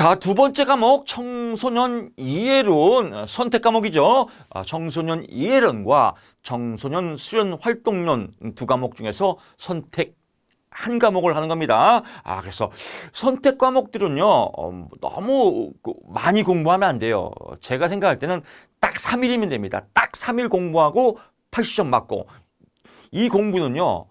자, 두 번째 과목 청소년 이해론 선택 과목이죠. 아, 청소년 이해론과 청소년 수련 활동론 두 과목 중에서 선택 한 과목을 하는 겁니다. 아, 그래서 선택 과목들은요, 어, 너무 그 많이 공부하면 안 돼요. 제가 생각할 때는 딱 3일이면 됩니다. 딱 3일 공부하고 80점 맞고. 이 공부는요,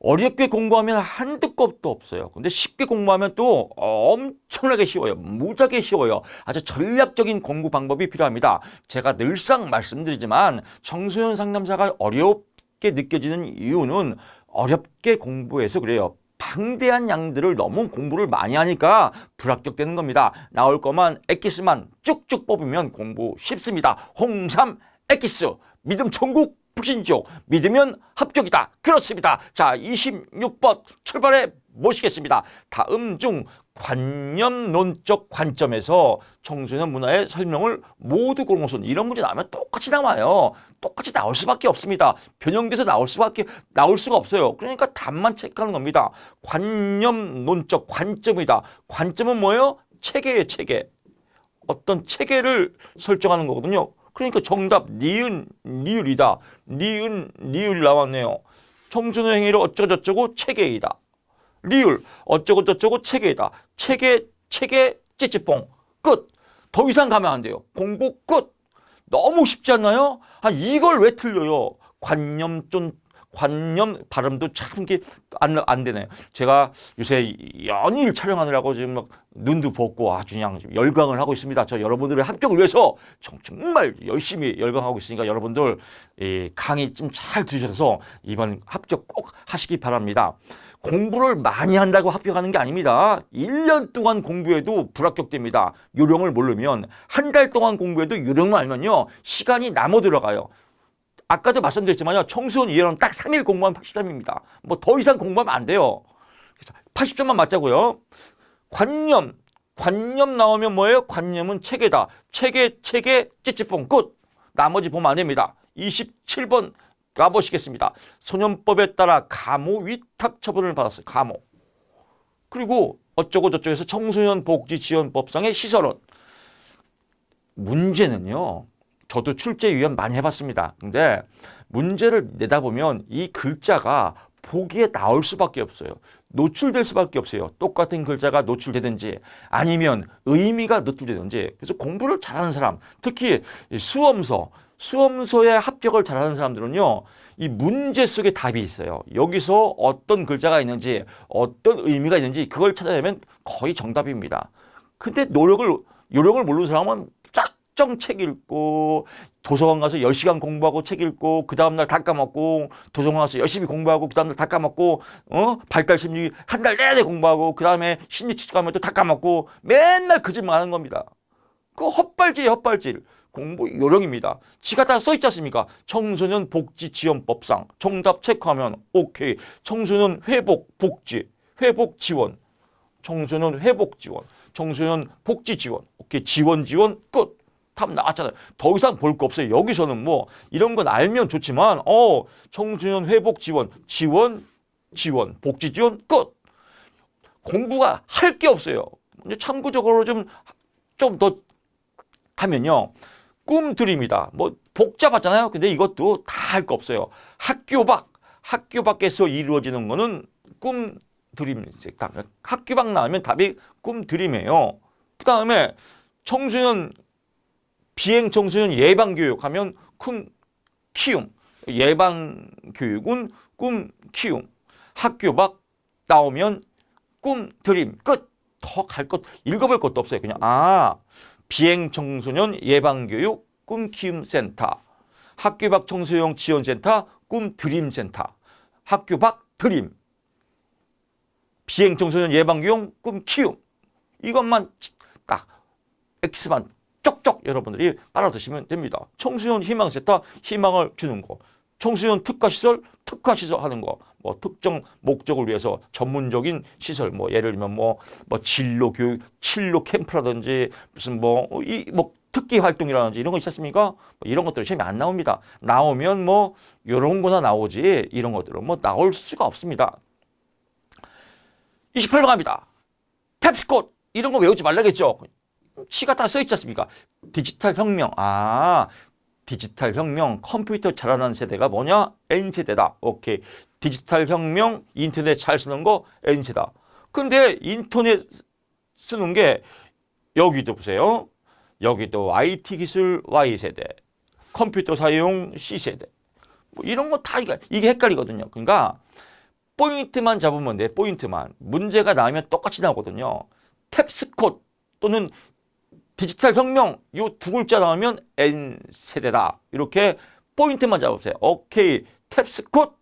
어렵게 공부하면 한두 겁도 없어요. 근데 쉽게 공부하면 또 엄청나게 쉬워요. 무지하게 쉬워요. 아주 전략적인 공부 방법이 필요합니다. 제가 늘상 말씀드리지만 청소년 상담사가 어렵게 느껴지는 이유는 어렵게 공부해서 그래요. 방대한 양들을 너무 공부를 많이 하니까 불합격되는 겁니다. 나올 것만 엑기스만 쭉쭉 뽑으면 공부 쉽습니다. 홍삼 엑기스 믿음 천국 북신지옥 믿으면 합격이다. 그렇습니다. 자, 26번 출발해 모시겠습니다. 다음 중 관념론적 관점에서 청소년 문화의 설명을 모두 고르고선 이런 문제 나오면 똑같이 나와요. 똑같이 나올 수밖에 없습니다. 변형돼서 나올 수밖에 나올 수가 없어요. 그러니까 답만 체크하는 겁니다. 관념론적 관점이다. 관점은 뭐예요? 체계예요, 체계. 어떤 체계를 설정하는 거거든요. 그러니까 정답 니은 니을이다. 니은 니을 나왔네요. 청소년 행위를 어쩌고저쩌고 체계이다. 리을 어쩌고저쩌고 체계이다. 체계 체계 찌찌뽕 끝. 더 이상 가면 안 돼요. 공부 끝. 너무 쉽지 않나요? 아 이걸 왜 틀려요? 관념 좀 관념 발음도 참 이게 안, 안 되네요. 제가 요새 연일 촬영하느라고 지금 막 눈도 붓고 아주 그냥 열광을 하고 있습니다. 저 여러분들의 합격을 위해서 정- 정말 열심히 열광하고 있으니까 여러분들 이 강의 좀 잘 들으셔서 이번 합격 꼭 하시기 바랍니다. 공부를 많이 한다고 합격하는 게 아닙니다. 1년 동안 공부해도 불합격됩니다. 요령을 모르면 한 달 동안 공부해도 요령을 알면요. 시간이 남아 들어가요. 아까도 말씀드렸지만요. 청소년 이해는 딱 3일 공부하면 80점입니다. 뭐 더 이상 공부하면 안 돼요. 그래서 80점만 맞자고요. 관념. 관념 나오면 뭐예요? 관념은 체계다. 체계, 체계, 찌찌뽕 끝. 나머지 보면 안 됩니다. 27번 가보시겠습니다. 소년법에 따라 감호 위탁 처분을 받았어요. 감호. 그리고 어쩌고 저쩌고 해서 청소년 복지 지원법상의 시설은 문제는요. 저도 출제 위원 많이 해봤습니다. 근데 문제를 내다 보면 이 글자가 보기에 나올 수밖에 없어요. 노출될 수밖에 없어요. 똑같은 글자가 노출되든지 아니면 의미가 노출되든지. 그래서 공부를 잘하는 사람, 특히 이 수험서, 수험서에 합격을 잘하는 사람들은요, 이 문제 속에 답이 있어요. 여기서 어떤 글자가 있는지, 어떤 의미가 있는지 그걸 찾아내면 거의 정답입니다. 근데 노력을, 요령을 모르는 사람은 짝정 책 읽고, 도서관 가서 10시간 공부하고 책 읽고, 그 다음날 다 까먹고, 도서관 가서 열심히 공부하고, 그 다음날 다 까먹고, 어? 발달 심리 한 달 내내 공부하고, 그 다음에 심리 치료 가면 또 다 까먹고, 맨날 그 짓만 하는 겁니다. 그 헛발질이에요, 헛발질. 공부 요령입니다. 지가 다 써 있지 않습니까? 청소년 복지 지원법상 정답 체크하면 오케이. 청소년 회복 복지, 회복 지원, 청소년 회복 지원, 청소년 복지 지원, 오케이 지원 지원 끝. 답 나왔잖아요. 더 이상 볼 거 없어요. 여기서는 뭐 이런 건 알면 좋지만 어 청소년 회복 지원, 지원, 지원, 복지 지원 끝. 공부가 할 게 없어요. 참고적으로 좀 좀 더 하면요. 꿈드림이다. 뭐 복잡하잖아요. 근데 이것도 다 할 거 없어요. 학교 밖, 학교 밖에서 이루어지는 거는 꿈 드림. 학교 밖 나오면 답이 꿈 드림이에요. 그 다음에 청소년 비행 청소년 예방 교육 하면 큰 키움. 예방 교육은 꿈 키움. 학교 밖 나오면 꿈 드림 끝. 더 갈 것 읽어볼 것도 없어요. 그냥 아 비행 청소년 예방 교육 꿈 키움 센터. 학교 밖 청소년 지원 센터 꿈 드림 센터. 학교 밖 드림. 비행 청소년 예방 교육 꿈 키움. 이것만 딱 X만 쪽쪽 여러분들이 알아두시면 됩니다. 청소년 희망센터 희망을 주는 거. 청소년 특화시설 특화시설 하는 거. 뭐 특정 목적을 위해서 전문적인 시설 뭐 예를 들면 뭐 뭐 진로 교육 진로 캠프라든지 무슨 뭐 이 뭐 특기 활동이라든지 이런 거 있지 않습니까? 뭐 이런 것들이 시험에 안 나옵니다. 나오면 뭐 요런 거나 나오지 이런 것들은 뭐 나올 수가 없습니다. 28번 갑니다. 탭스콧 이런 거 외우지 말라겠죠. 시가 다 써 있지 않습니까? 디지털 혁명. 아, 디지털 혁명, 컴퓨터 자라난 세대가 뭐냐? N세대다. 오케이. 디지털 혁명, 인터넷 잘 쓰는 거 N세다. 근데 인터넷 쓰는 게 여기도 보세요. 여기도 IT 기술 Y세대, 컴퓨터 사용 C세대. 뭐 이런 거 다 이게 헷갈리거든요. 그러니까 포인트만 잡으면 돼. 포인트만. 문제가 나오면 똑같이 나오거든요. 탭스콧 또는 디지털 혁명 요두 글자 나오면 N 세대다. 이렇게 포인트만 잡으세요. 오케이. 탭스콧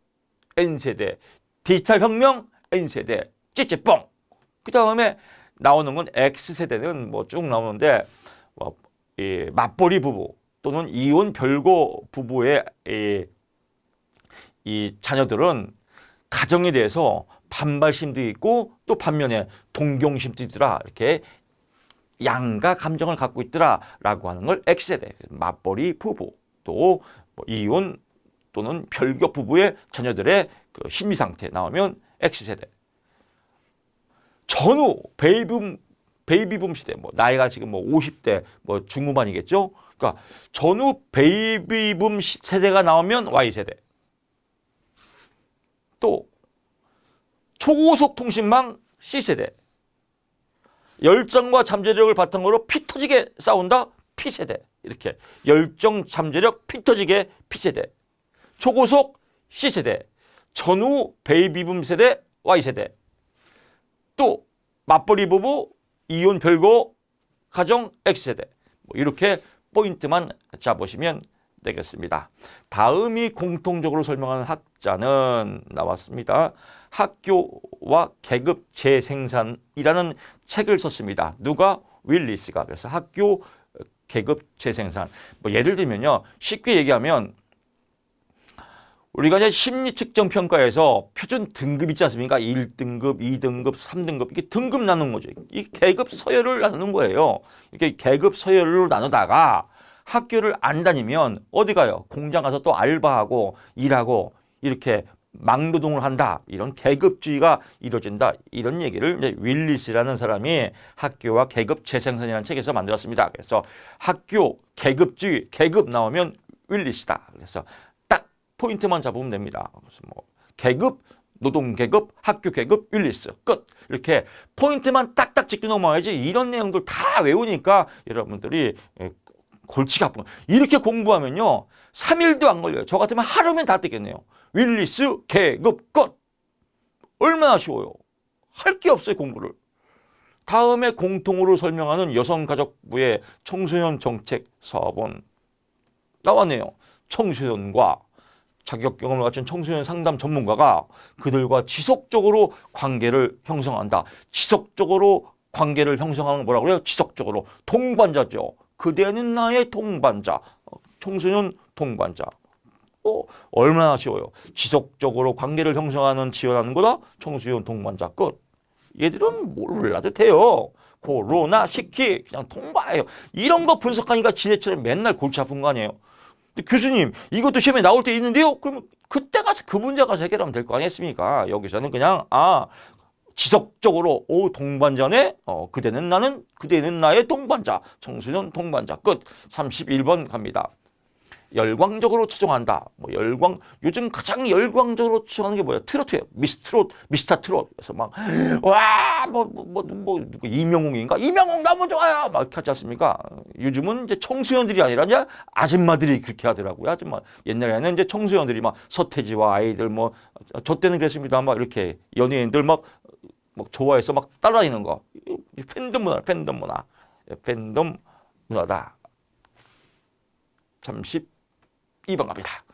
N 세대. 디지털 혁명 N 세대. 찌찌뽕. 그 다음에 나오는 건 X 세대는 뭐 쭉 나오는데 뭐, 이 맞벌이 부부 또는 이혼 별고 부부의 이, 이 자녀들은 가정에 대해서 반발심도 있고 또 반면에 동경심도 있더라 이렇게 양가 감정을 갖고 있더라라고 하는 걸 X세대 맞벌이 부부 또 뭐 이혼 또는 별교 부부의 자녀들의 그 심리 상태 나오면 X세대 전후 베이비붐 베이비붐 시대 뭐 나이가 지금 뭐 50대 뭐 중후반이겠죠. 그러니까 전후 베이비붐 시- 세대가 나오면 Y세대. 또 초고속 통신망 C세대. 열정과 잠재력을 바탕으로 피 터지게 싸운다 P세대. 이렇게 열정 잠재력 피 터지게 P세대. 초고속 C세대. 전후 베이비붐 세대 Y세대. 또 맞벌이 부부 이혼 별거 가정 X세대 뭐 이렇게 포인트만 잡으시면 되겠습니다. 다음이 공통적으로 설명하는 학자는 나왔습니다. 학교와 계급 재생산이라는 책을 썼습니다. 누가 윌리스가 그래서 학교 계급 재생산 뭐 예를 들면요 쉽게 얘기하면 우리가 이제 심리 측정 평가에서 표준 등급 있지 않습니까? 1등급, 2등급, 3등급 이게 등급 나누는 거죠. 이 계급 서열을 나누는 거예요. 이렇게 계급 서열로 나누다가 학교를 안 다니면 어디 가요? 공장 가서 또 알바하고 일하고 이렇게 막노동을 한다. 이런 계급주의가 이루어진다. 이런 얘기를 이제 윌리스라는 사람이 학교와 계급 재생산이라는 책에서 만들었습니다. 그래서 학교 계급주의, 계급 나오면 윌리스다. 그래서 딱 포인트만 잡으면 됩니다. 그래서 뭐 계급, 노동 계급, 학교 계급, 윌리스 끝. 이렇게 포인트만 딱딱 짚고 넘어야지 이런 내용들 다 외우니까 여러분들이 예, 골치가 아픈 거. 이렇게 공부하면요. 3일도 안 걸려요. 저 같으면 하루면 다 뜨겠네요. 윌리스 계급 끝. 얼마나 쉬워요. 할 게 없어요, 공부를. 다음에 공통으로 설명하는 여성가족부의 청소년 정책 사업은 나왔네요. 청소년과 자격 경험을 갖춘 청소년 상담 전문가가 그들과 지속적으로 관계를 형성한다. 지속적으로 관계를 형성하는 건 뭐라고 그래요? 지속적으로 동반자죠. 그대는 나의 동반자. 어, 청소년 동반자. 어, 얼마나 쉬워요. 지속적으로 관계를 형성하는 지원하는 거다. 청소년 동반자 끝. 얘들은 몰라도 돼요. 코로나 시키 그냥 통과해요. 이런 거 분석하니까 지네처럼 맨날 골치 아픈 거 아니에요. 근데 교수님 이것도 시험에 나올 때 있는데요. 그러면 그때 가서 그 문제 가서 해결하면 될 거 아니겠습니까? 여기서는 그냥 아 지속적으로 오 동반자네 어 그대는 나는 그대는 나의 동반자 청소년 동반자 끝 31번 갑니다. 열광적으로 추종한다. 뭐 열광 요즘 가장 열광적으로 추종하는 게 뭐야? 트로트예요. 미스 트롯, 미스터 트롯. 그래서 막와뭐뭐 뭐 뭐, 누구 이명웅인가? 이명웅 너무 좋아요. 막 이렇게 하지 않습니까? 요즘은 이제 청소년들이 아니라 이제 아줌마들이 그렇게 하더라고요. 아줌마 옛날에는 이제 청소년들이 막 서태지와 아이들 뭐 저 때는 그랬습니다. 막 이렇게 연예인들 막, 막 좋아해서 막 따라다니는 거. 이 팬덤 문화, 팬덤 문화, 팬덤 문화다. 32번 갑니다.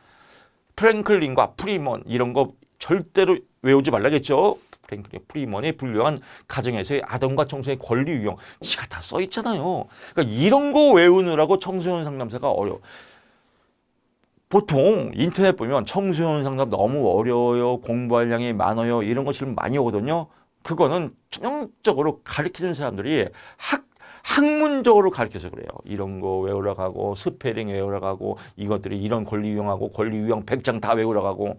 프랭클린과 프리먼 이런 거 절대로 외우지 말라겠죠. 프랭클린 프리먼의 불려한 가정에서의 아동과 청소년의 권리 유형 지가 다 써 있잖아요. 그러니까 이런 거 외우느라고 청소년 상담사가 어려. 워 보통 인터넷 보면 청소년 상담 너무 어려워요. 공부할 양이 많아요. 이런 거 질문 많이 오거든요. 그거는 전형적으로 가르치는 사람들이 학 학문적으로 가르쳐서 그래요. 이런 거 외우러 가고 스페링 외우러 가고 이것들이 이런 권리 유형하고 권리 유형 100장 다 외우러 가고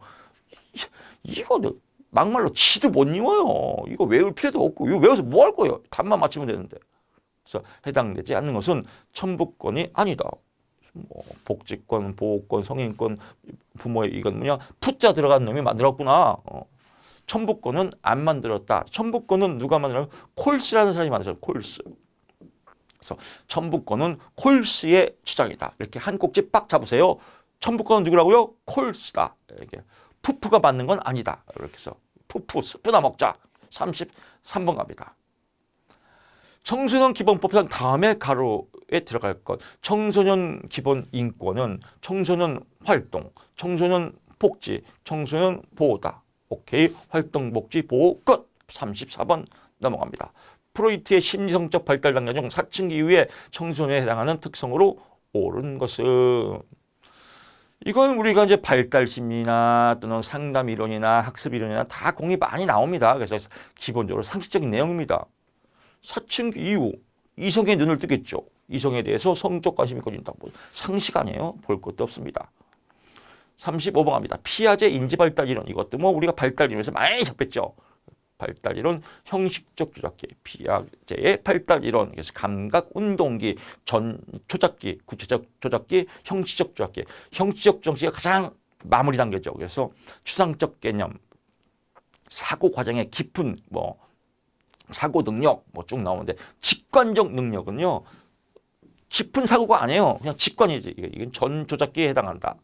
이- 이거 너- 막말로 지도 못 외워요. 이거 외울 필요도 없고 이거 외워서 뭐 할 거예요? 답만 맞추면 되는데. 그래서 해당되지 않는 것은 천부권이 아니다. 뭐 복지권, 보호권, 성인권, 부모의 이건 뭐냐 푸자 들어간 놈이 만들었구나. 어. 천부권은 안 만들었다. 천부권은 누가 만들었? 콜스라는 사람이 만들었어요. 콜스. 그래서 천부권은 콜스의 주장이다. 이렇게 한 꼭지 빡 잡으세요. 천부권은 누구라고요? 콜스다. 이렇게 푸푸가 맞는 건 아니다. 이렇게 해서 푸푸 스프나 먹자. 33번 갑니다. 청소년 기본법상 다음에 가로에 들어갈 것. 청소년 기본 인권은 청소년 활동, 청소년 복지, 청소년 보호다. 오케이. 활동, 복지, 보호 끝. 34번 넘어갑니다. 프로이트의 심리성적 발달 단계 중 사춘기 이후에 청소년에 해당하는 특성으로 옳은 것은 이건 우리가 이제 발달 심리나 또는 상담 이론이나 학습 이론이나 다 공이 많이 나옵니다. 그래서 기본적으로 상식적인 내용입니다. 사춘기 이후 이성의 눈을 뜨겠죠. 이성에 대해서 성적 관심이 꺼진다. 뭐 상식 아니에요? 볼 것도 없습니다. 35번 갑니다. 피아제 인지 발달 이론 이것도 뭐 우리가 발달 이론에서 많이 접했죠. 발달 이론, 형식적 조작기, 피아제의 발달 이론, 그래서 감각 운동기, 전 조작기, 구체적 조작기, 형식적 조작기, 형식적 조작기가 가장 마무리 단계죠. 그래서 추상적 개념, 사고 과정의 깊은 뭐 사고 능력 뭐 쭉 나오는데 직관적 능력은요 깊은 사고가 아니에요. 그냥 직관이지. 이건 전 조작기에 해당한다.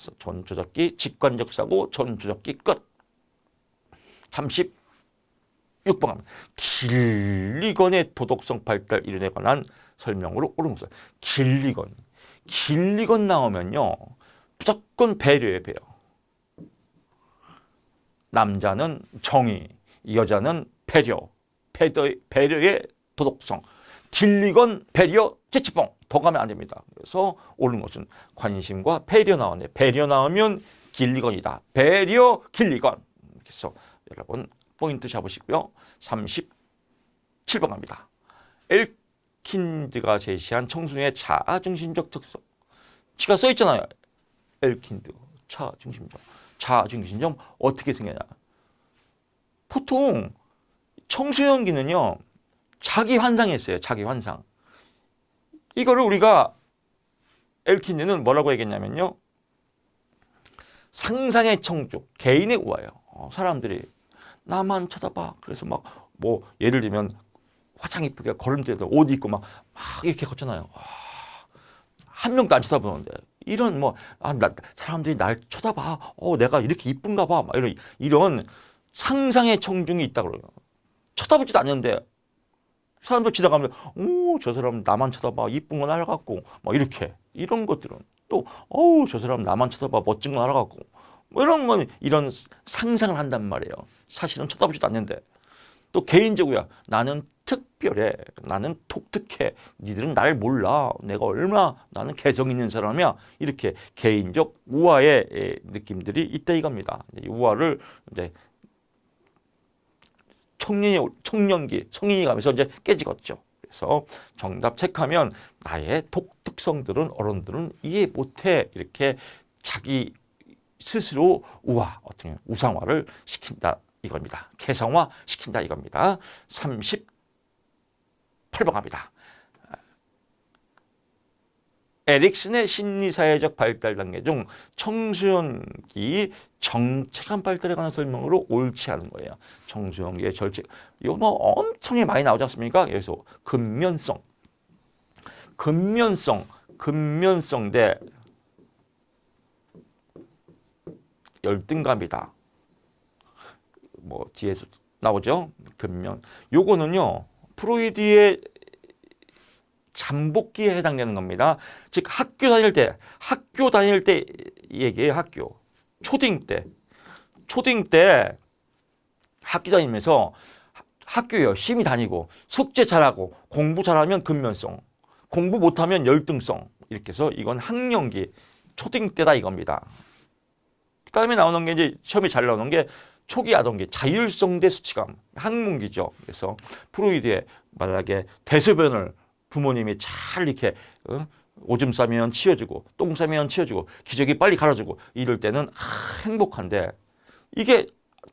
그래서 전 조작기, 직관적 사고, 전 조작기 끝. 36번 갑니다. 길리건의 도덕성 발달 이론에 관한 설명으로 것은 길리건. 길리건 나오면요. 무조건 배려에 배려. 남자는 정의, 여자는 배려. 배려 배려의 도덕성. 길리건 배려 재치뽕 더 가면 안 됩니다. 그래서 옳은 것은 관심과 배려 나오네. 배려 나오면 길리건이다. 배려 길리건. 그래서 여러분 포인트 잡으시고요. 37번 갑니다. 엘킨드가 제시한 청소년의 자아중심적 특성. 지가 써 있잖아요. 엘킨드 자중심적. 자중심적 어떻게 생겨나? 보통 청소년기는요. 자기 환상이 있어요. 자기 환상. 이거를 우리가 엘킨드는 뭐라고 얘기했냐면요. 상상의 청주, 개인의 우화예요. 어, 사람들이 나만 쳐다봐. 그래서 막 뭐 예를 들면 화장 이쁘게 걸음대도 옷 입고 막, 막 이렇게 걷잖아요. 와, 한 명도 안 쳐다보는데 이런 뭐 아, 나, 사람들이 날 쳐다봐. 어, 내가 이렇게 이쁜가 봐. 막 이런 이런 상상의 청중이 있다 그래요. 쳐다보지도 않는데 사람들 지나가면 오저 사람 나만 쳐다봐. 이쁜 건 알아갖고. 막 이렇게. 이런 것들은. 또 어우 저 사람 나만 쳐다봐. 멋진 건 알아갖고. 뭐 이런 건 이런 상상을 한단 말이에요. 사실은 쳐다보지도 않는데. 또 개인적으로야. 나는 특별해. 나는 독특해. 니들은 날 몰라. 내가 얼마나 나는 개성 있는 사람이야. 이렇게 개인적 우화의 에, 느낌들이 있다 이겁니다. 이 우화를 이제 청년이 청년기 성인이 가면서 이제 깨지겠죠. 그래서 정답 체크하면 나의 독특성들은 어른들은 이해 못해 이렇게 자기 스스로 우화 어떻게 우상화를 시킨다 이겁니다. 개성화 시킨다 이겁니다. 38번 갑니다. 에릭슨의 심리사회적 발달 단계 중 청소년기 정책한 발달에 관한 설명으로 옳지 않은 거예요. 청소년기의 절책. 이거 뭐 엄청 많이 나오지 않습니까? 그래서 근면성, 근면성, 근면성 대 열등감이다. 뭐 뒤에서 나오죠. 근면. 요거는요. 프로이드의 잠복기에 해당되는 겁니다. 즉 학교 다닐 때 학교 다닐 때 얘기해요. 학교 초딩 때 초딩 때 학교 다니면서 하- 학교 열심히 다니고 숙제 잘하고 공부 잘하면 근면성 공부 못하면 열등성 이렇게 해서 이건 학령기 초딩 때다 이겁니다. 그 다음에 나오는 게 이제 시험에 잘 나오는 게 초기 아동기 자율성 대 수치감 학문기죠. 그래서 프로이드의 만약에 대소변을 부모님이 잘 이렇게 어? 오줌 싸면 치워주고 똥 싸면 치워주고 기저귀 빨리 갈아주고 이럴 때는 아, 행복한데 이게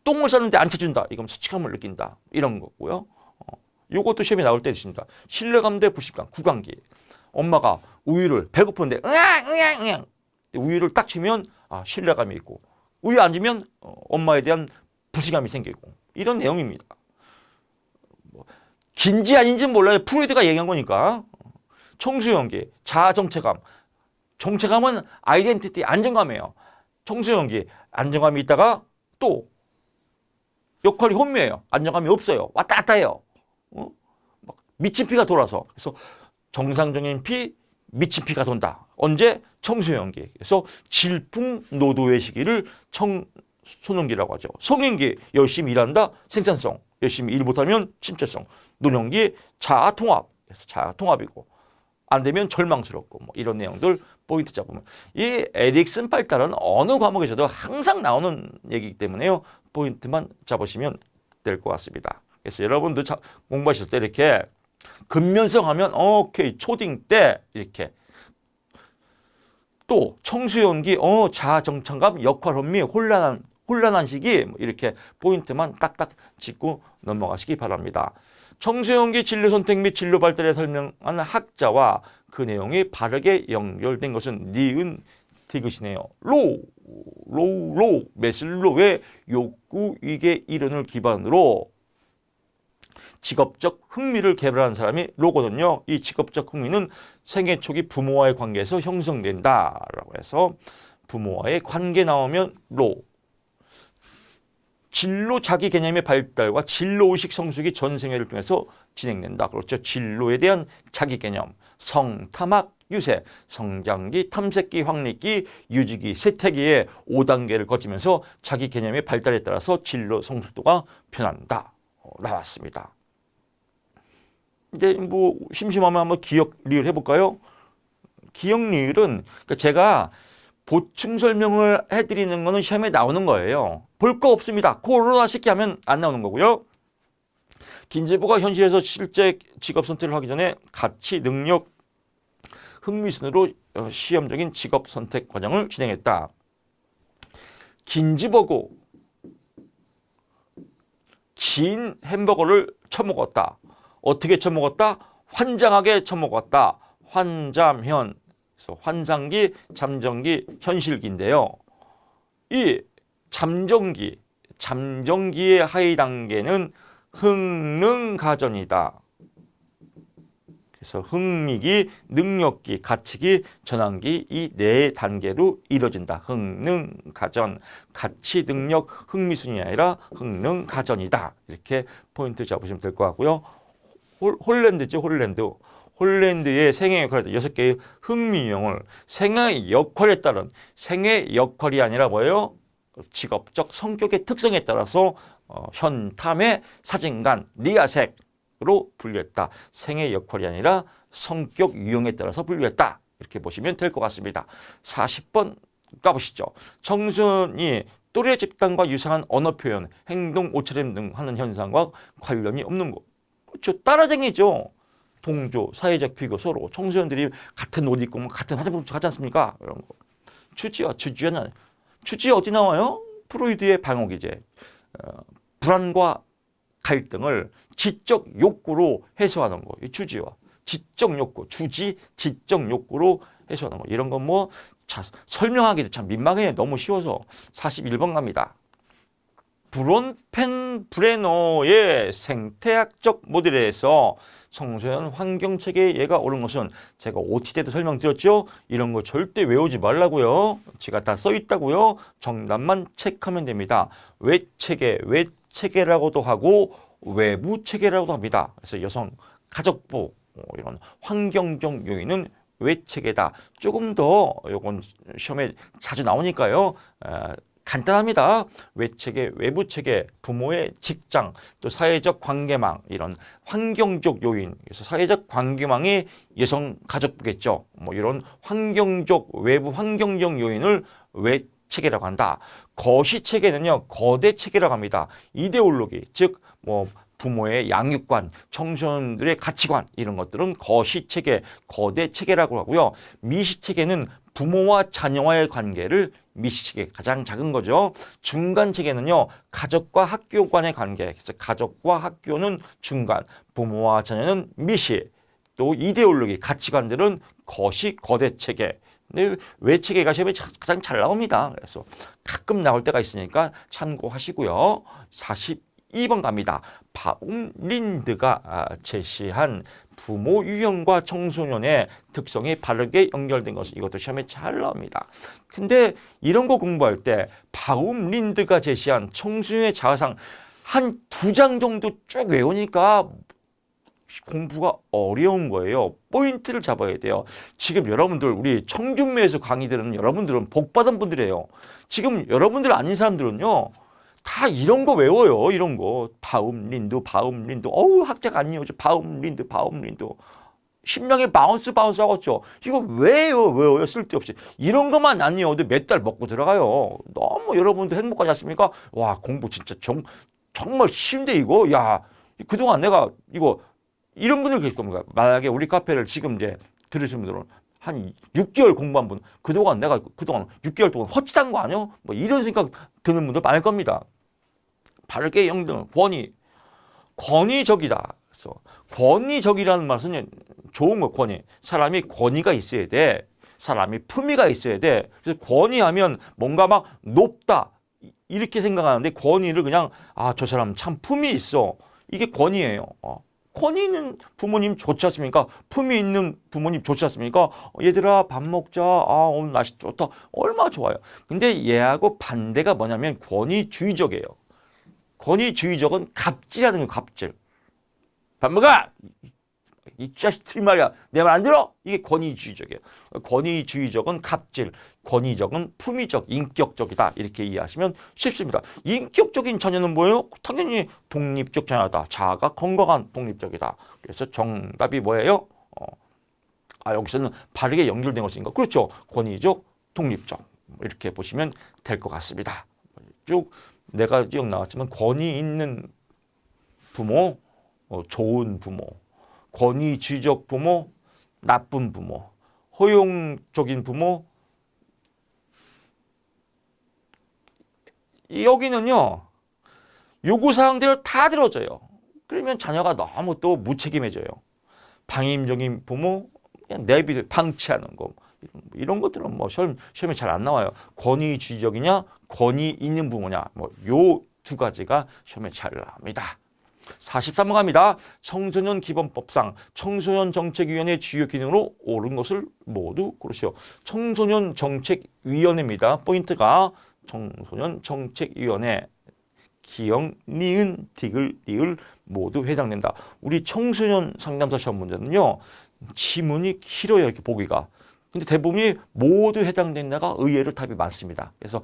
똥을 쌌는데 안 쳐준다. 이건 수치감을 느낀다. 이런 거고요. 어, 요것도 시험에 나올 때 있습니다. 신뢰감 대 불신감, 구강기. 엄마가 우유를 배고픈데 응앙 응앙 응앙 우유를 딱 주면 아, 신뢰감이 있고 우유 안 주면 어, 엄마에 대한 불신감이 생기고 이런 내용입니다. 뭐, 긴지 아닌지는 몰라요. 프로이드가 얘기한 거니까. 청소 연기, 자아 정체감. 정체감은 아이덴티티 안정감이에요. 청소 연기, 안정감이 있다가 또 역할이 혼미해요. 안정감이 없어요. 왔다 갔다 해요. 어? 막 미친 피가 돌아서. 그래서 정상적인 피, 미친 피가 돈다. 언제? 청소년기. 그래서 질풍 노도의 시기를 청 소년기라고 하죠. 성인기 열심히 일한다. 생산성. 열심히 일 못하면 침체성. 노년기 자아 통합. 그래서 자아 통합이고 안 되면 절망스럽고 뭐 이런 내용들 포인트 잡으면 이 에릭슨 발달은 어느 과목에서도 항상 나오는 얘기이기 때문에요. 포인트만 잡으시면 될 것 같습니다. 그래서 여러분도 자, 공부하실 때 이렇게 근면성 하면 오케이 초딩 때 이렇게 또 청소연기 어 자아정착감 역할 혼미 혼란한 혼란한 시기 뭐 이렇게 포인트만 딱딱 짚고 넘어가시기 바랍니다. 청소연기 진료 선택 및 진료 발달에 설명한 학자와 그 내용이 바르게 연결된 것은 니은 디귿이네요. 로, 로, 로, 메슬로의 욕구 위계 이론을 기반으로 직업적 흥미를 개발한 사람이 로거든요. 이 직업적 흥미는 생애 초기 부모와의 관계에서 형성된다라고 해서 부모와의 관계 나오면 로. 진로 자기 개념의 발달과 진로 의식 성숙이 전 생애를 통해서 진행된다. 그렇죠. 진로에 대한 자기 개념, 성 탐학 유세, 성장기, 탐색기, 확립기, 유지기, 세태기의 5단계를 거치면서 자기 개념의 발달에 따라서 진로 성숙도가 변한다. 어, 나왔습니다. 이제 뭐 심심하면 한번 기억 리을 해볼까요? 기억 리을은 그러니까 제가 보충 설명을 해드리는 거는 시험에 나오는 거예요. 볼 거 없습니다. 코로나 쉽게 하면 안 나오는 거고요. 김재보가 현실에서 실제 직업 선택을 하기 전에 가치, 능력, 흥미 순으로 어, 시험적인 직업 선택 과정을 진행했다. 김지보고 긴 햄버거를 처먹었다. 어떻게 처먹었다? 환장하게 처먹었다. 환잠현. 그래서 환상기, 잠정기, 현실기인데요. 이 잠정기, 잠정기의 하위 단계는 흥능가전이다. 그래서 흥미기, 능력기, 가치기, 전환기 이 네 단계로 이루어진다. 흥능가전, 가치, 능력, 흥미순이 아니라 흥능가전이다. 이렇게 포인트 잡으시면 될 것 같고요. 홀, 홀랜드죠, 홀랜드. 홀랜드의 생애 역할에 여섯 개의 흥미형을 생애 역할에 따른 생애 역할이 아니라 뭐예요? 직업적 성격의 특성에 따라서 어, 현탐의 사진관, 리아색으로 분류했다. 생애 역할이 아니라 성격 유형에 따라서 분류했다. 이렇게 보시면 될 것 같습니다. 40번 까보시죠. 청소년이 또래 집단과 유사한 언어 표현, 행동, 옷차림 등 하는 현상과 관련이 없는 것. 그렇죠. 따라쟁이죠. 동조, 사회적 비교 서로 청소년들이 같은 옷 입고 뭐 같은 화장품 하지 않습니까? 이런 거. 주지와 주지는 주지 어디 나와요? 프로이드의 방어 기제. 어, 불안과 갈등을 지적 욕구로 해소하는 거. 이 주지와 지적 욕구, 주지 지적 욕구로 해소하는 거. 이런 건 뭐 설명하기도 참 민망해. 너무 쉬워서 41번 갑니다. 브론펜 브레너의 생태학적 모델에서 청소년 환경 체계에 얘가 옳은 것은 제가 OT 때도 설명드렸죠. 이런 거 절대 외우지 말라고요. 제가 다 써 있다고요. 정답만 체크하면 됩니다. 외체계, 외체계라고도 하고 외부 체계라고도 합니다. 그래서 여성 가족부 뭐 이런 환경적 요인은 외체계다. 조금 더 요건 시험에 자주 나오니까요. 간단합니다. 외체계, 외부 체계, 부모의 직장, 또 사회적 관계망 이런 환경적 요인, 그래서 사회적 관계망이 여성 가족부겠죠. 뭐 이런 환경적 외부 환경적 요인을 외 체계라고 한다. 거시 체계는요 거대 체계라고 합니다. 이데올로기, 즉 뭐 부모의 양육관, 청소년들의 가치관 이런 것들은 거시 체계, 거대 체계라고 하고요. 미시 체계는 부모와 자녀와의 관계를 미시 체계 가장 작은 거죠. 중간 체계는요. 가족과 학교 간의 관계. 그래서 가족과 학교는 중간, 부모와 자녀는 미시. 또 이데올로기, 가치관들은 거시 거대 체계. 근데 외 체계가 시험에 가장 잘 나옵니다. 그래서 가끔 나올 때가 있으니까 참고하시고요. 42번 갑니다. 바움 린드가 아, 제시한 부모 유형과 청소년의 특성이 바르게 연결된 것은 이것도 시험에 잘 나옵니다. 근데 이런 거 공부할 때 바움 린드가 제시한 청소년의 자아상 한 두 장 정도 쭉 외우니까 공부가 어려운 거예요. 포인트를 잡아야 돼요. 지금 여러분들 우리 청준매에서 강의 들은 여러분들은 복 받은 분들이에요. 지금 여러분들 아닌 사람들은요. 다 이런 거 외워요. 이런 거. 바움린드, 바움린드. 어우, 학자가 아니에요. 바움린드, 바움린드. 심장에 바운스 바운스 하겠죠. 이거 왜요? 왜요? 쓸데없이. 이런 것만 안 외워도 몇 달 먹고 들어가요. 너무 여러분들 행복하지 않습니까? 와, 공부 진짜 정, 정말 쉬운데 이거? 야, 그동안 내가 이거 이런 분들 계실 겁니다. 만약에 우리 카페를 지금 이제 들으신 분들은 한 6개월 공부한 분, 그동안 내가 그동안 6개월 동안 헛짓한 거 아니야? 뭐 이런 생각 드는 분들 많을 겁니다. 바르게 영등 권위 권위적이다. 그래서 권위적이라는 말은 좋은 거 권위. 사람이 권위가 있어야 돼. 사람이 품위가 있어야 돼. 그래서 권위하면 뭔가 막 높다 이렇게 생각하는데 권위를 그냥 아 저 사람 참 품이 있어. 이게 권위예요. 어. 권위 있는 부모님 좋지 않습니까? 품이 있는 부모님 좋지 않습니까? 어, 얘들아 밥 먹자. 아 오늘 날씨 좋다. 얼마나 좋아요. 근데 얘하고 반대가 뭐냐면 권위주의적이에요. 권위주의적은 갑질하는 거예요. 갑질. 밥 먹어! 이 자식들이 말이야. 내 말 안 들어? 이게 권위주의적이에요. 권위주의적은 갑질, 권위적은 품위적, 인격적이다. 이렇게 이해하시면 쉽습니다. 인격적인 자녀는 뭐예요? 당연히 독립적 자녀다. 자아가 건강한 독립적이다. 그래서 정답이 뭐예요? 어, 아, 여기서는 바르게 연결된 것인가? 그렇죠. 권위적, 독립적. 이렇게 보시면 될 것 같습니다. 쭉 내가 쭉 나왔지만 권위 있는 부모, 어, 좋은 부모, 권위주의적 부모, 나쁜 부모, 허용적인 부모. 여기는요, 요구사항대로 다 들어줘요. 그러면 자녀가 너무 또 무책임해져요. 방임적인 부모, 그냥 내비 방치하는 거. 이런 것들은 뭐 시험, 시험에 잘 안 나와요. 권위주의적이냐, 권위 있는 부모냐. 뭐 요 두 가지가 시험에 잘 나옵니다. 43번 갑니다. 청소년 기본법상 청소년 정책위원회 주요 기능으로 옳은 것을 모두 고르시오. 청소년 정책위원회입니다. 포인트가 청소년 정책위원회 기영, 니은, 디귿, 리을 모두 해당된다. 우리 청소년 상담사 시험 문제는요. 지문이 길어요. 이렇게 보기가. 근데 대부분이 모두 해당된다가 의외로 답이 많습니다. 그래서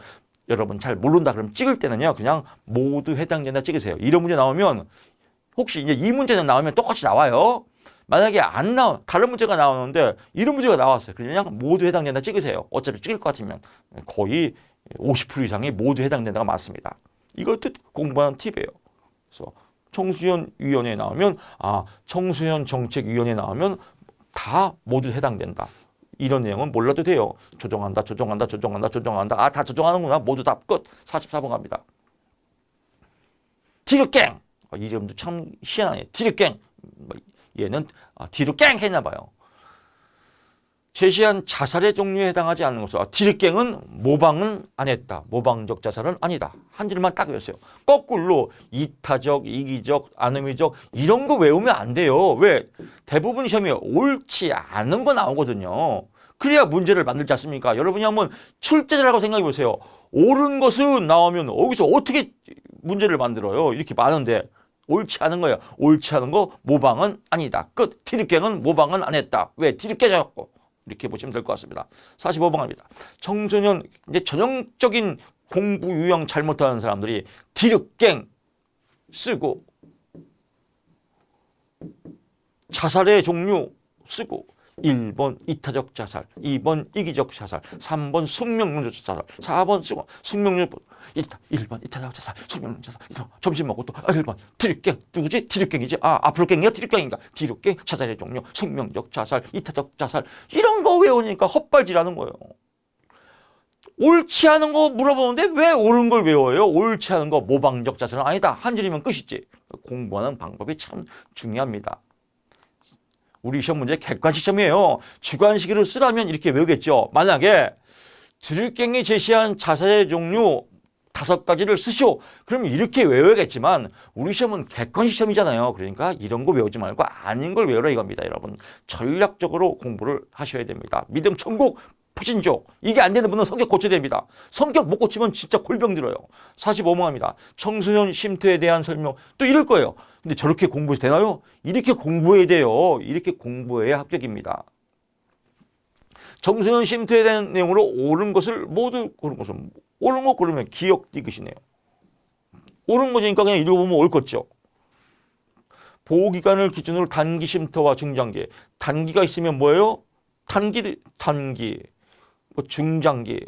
여러분 잘 모른다 그러면 찍을 때는요. 그냥 모두 해당된다 찍으세요. 이런 문제 나오면 혹시 이제 이 문제는 나오면 똑같이 나와요. 만약에 안 나온 다른 문제가 나오는데 이런 문제가 나왔어요. 그냥 모두 해당된다 찍으세요. 어차피 찍을 것 같으면 거의 50% 이상이 모두 해당된다가 많습니다. 이것도 공부하는 팁이에요. 그래서 청소년 위원회 나오면 아 청소년 정책 위원회 나오면 다 모두 해당된다. 이런 내용은 몰라도 돼요. 조정한다, 조정한다, 조정한다, 조정한다. 아, 다 조정하는구나. 모두 다 끝. 44번 갑니다. 디귿갱. 아, 이름도 참 희한하네. 디귿갱. 뭐, 얘는 아, 디귿갱 했나 봐요. 제시한 자살의 종류에 해당하지 않는 것은 아, 디귿갱은 모방은 안 했다. 모방적 자살은 아니다. 한 줄만 딱 외웠어요. 거꾸로 이타적, 이기적, 안음이적 이런 거 외우면 안 돼요. 왜? 대부분 시험에 옳지 않은 거 나오거든요. 그래야 문제를 만들지 않습니까? 여러분이 한번 출제자라고 생각해 보세요. 옳은 것은 나오면 여기서 어떻게 문제를 만들어요? 이렇게 많은데 옳지 않은 거예요. 옳지 않은 거 모방은 아니다. 끝. 디귿갱은 모방은 안 했다. 왜? 디귿갱이었고. 이렇게 보시면 될 것 같습니다. 45번 갑니다. 청소년 이제 전형적인 공부 유형 잘못하는 사람들이 디귿갱 쓰고 자살의 종류 쓰고 1번 이타적 자살, 2번 이기적 자살, 3번 숙명론적 자살, 4번 숙, 숙명론 이타, 1번 이타적 자살, 숙명론 자살. 이런 점심 먹고 또 아, 1번 뒤륙갱 누구지? 뒤륙갱이지. 아 앞으로 갱이가 뒤륙갱인가? 뒤륙갱 자살의 종류, 숙명적 자살, 이타적 자살 이런 거 외우니까 헛발질하는 거예요. 옳지 않은 거 물어보는데 왜 옳은 걸 외워요? 옳지 않은 거 모방적 자세는 아니다. 한 줄이면 끝이지. 공부하는 방법이 참 중요합니다. 우리 시험 문제 객관식 시험이에요. 주관식으로 쓰라면 이렇게 외우겠죠. 만약에 드릴갱이 제시한 자세의 종류 다섯 가지를 쓰시오. 그럼 이렇게 외워야겠지만 우리 시험은 객관식 시험이잖아요. 그러니까 이런 거 외우지 말고 아닌 걸 외우라 이겁니다. 여러분 전략적으로 공부를 하셔야 됩니다. 믿음 천국 부신족 이게 안 되는 분은 성격 고쳐야 됩니다. 성격 못 고치면 진짜 골병 들어요. 45번합니다. 청소년 쉼터에 대한 설명 또 이럴 거예요. 근데 저렇게 공부해도 되나요? 이렇게 공부해야 돼요. 이렇게 공부해야 합격입니다. 청소년 쉼터에 대한 내용으로 옳은 것을 모두 고른 것을 옳은 거 고르면 기억 디귿이네요. 옳은 거니까 그냥 읽어보면 옳 것죠. 보호기간을 기준으로 단기 쉼터와 중장기. 단기가 있으면 뭐예요? 단기, 단기, 뭐 중장기,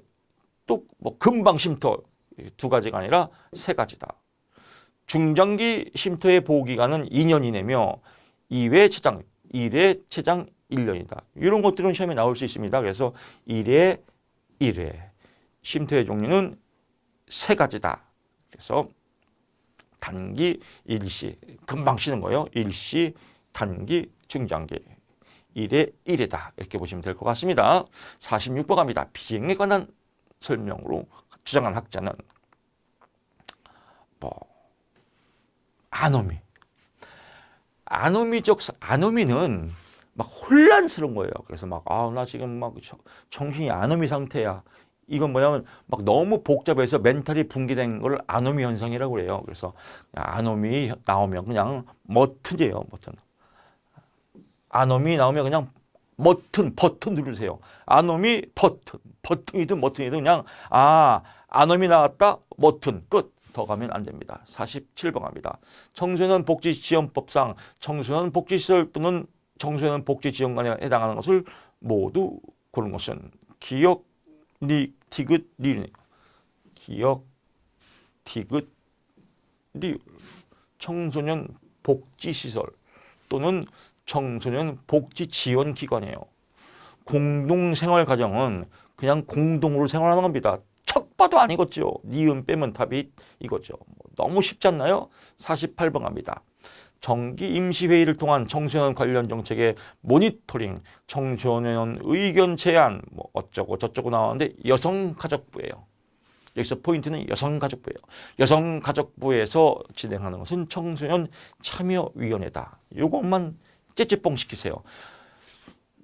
또 뭐 금방 쉼터 두 가지가 아니라 세 가지다. 중장기 쉼터의 보호기간은 2년 이내며 2회 최장, 1회 최장 1년이다. 이런 것들은 시험에 나올 수 있습니다. 그래서 1회, 1회. 쉼터의 종류는 세 가지다. 그래서 단기, 일시, 금방 쉬는 거예요. 일시, 단기, 중장기. 1회 1회다. 이렇게 보시면 될 것 같습니다. 46번 갑니다. 비행에 관한 설명으로 주장한 학자는 뭐 아노미. 아노미적 아노미는 막 혼란스러운 거예요. 그래서 막 아 나 지금 막 저- 정신이 아노미 상태야. 이건 뭐냐면 막 너무 복잡해서 멘탈이 붕괴된 걸 아노미 현상이라고 그래요. 그래서 아노미 나오면 그냥 머튼이에요. 머튼. 아노미 나오면 그냥 버튼 버튼 누르세요. 아노미 버튼 버튼이든 버튼이든 그냥 아 아노미 나왔다 버튼 끝. 더 가면 안 됩니다. 47번 갑니다. 청소년 복지 지원법상 청소년 복지 시설 또는 청소년 복지 지원관에 해당하는 것을 모두 고른 것은 기억 리 티귿 리 기억 티귿 리 청소년 복지 시설 또는 청소년 복지 지원 기관이에요. 공동 생활 가정은 그냥 공동으로 생활하는 겁니다. 척 봐도 아니겠죠. 니은 빼면 답이 이거죠. 뭐 너무 쉽지 않나요? 48번 갑니다. 정기 임시회의를 통한 청소년 관련 정책의 모니터링, 청소년 의견 제안, 뭐 어쩌고 저쩌고 나왔는데 여성가족부예요. 여기서 포인트는 여성가족부예요. 여성가족부에서 진행하는 것은 청소년 참여위원회다. 이것만 찌찌뽕 시키세요.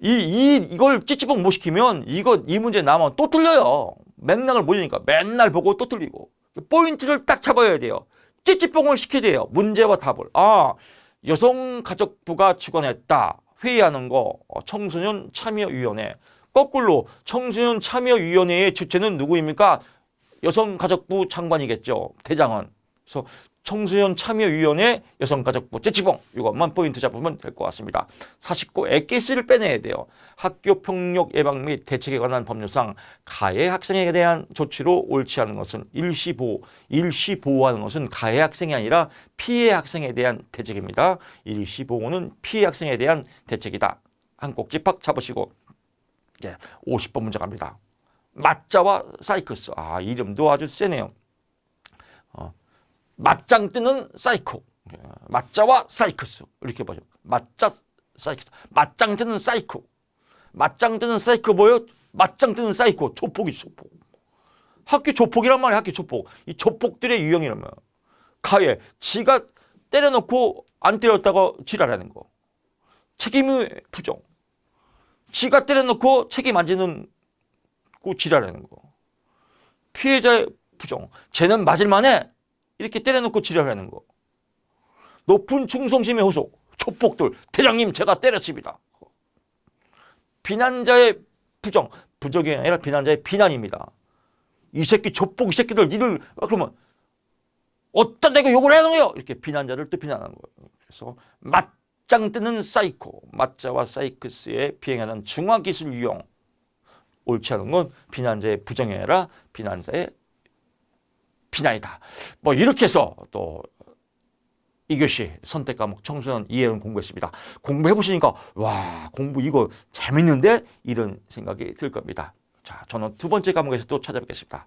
이, 이, 이걸 찌찌뽕 못 시키면 이거, 이 문제 나오면 또 틀려요. 맥락을 모르니까 맨날 보고 또 틀리고. 포인트를 딱 잡아야 돼요. 찌찌뽕을 돼요. 문제와 답을. 아, 여성가족부가 주관했다. 회의하는 거, 어, 청소년 참여위원회. 거꾸로 청소년 참여위원회의 주체는 누구입니까? 여성가족부 장관이겠죠. 대장은. 그래서 청소년 참여위원회 여성가족부 찌찌봉 이것만 포인트 잡으면 될 것 같습니다. 49 액기스를 빼내야 돼요. 학교 폭력 예방 및 대책에 관한 법률상 가해 학생에 대한 조치로 옳지 않은 것은 일시보호, 일시보호하는 것은 가해 학생이 아니라 피해 학생에 대한 대책입니다. 일시보호는 피해 학생에 대한 대책이다. 한 꼭지 팍 잡으시고 이제 50번 문제 갑니다. 맞자와 사이커스. 아 이름도 아주 세네요. 맞짱 뜨는 사이코. 예, 맞자와 사이코스. 이렇게 보죠. 맞자, 사이코스. 맞짱 뜨는 사이코. 맞짱 뜨는 사이코 뭐요? 맞짱 뜨는 사이코. 조폭이 조폭. 학교 조폭이란 말이야, 학교 조폭. 이 조폭들의 유형이라면. 가해. 지가 때려놓고 안 때렸다가 지랄하는 거. 책임의 부정. 지가 때려놓고 책임 안 지는 고 지랄하는 거. 피해자의 부정. 쟤는 맞을 만해. 이렇게 때려놓고 지랄하는 거. 높은 충성심의 호소. 촉복들. 대장님 제가 때렸습니다. 비난자의 부정. 부정이 아니라 비난자의 비난입니다. 이 새끼 족복 이 새끼들 니를 아, 그러면 어떤 내가 욕을 하는 거요? 이렇게 비난자를 또 비난하는 거예요. 그래서 맞 맞짱 뜨는 사이코, 맞자와 사이크스의 비행하는 중화기술 유형. 옳지 않은 건 비난자의 부정이 아니라 비난자의 비난이다. 뭐 이렇게 해서 또 이교시 선택 과목 청소년 이해론 공부했습니다. 공부해 보시니까 와 공부 이거 재밌는데 이런 생각이 들 겁니다. 자 저는 두 번째 과목에서 또 찾아뵙겠습니다.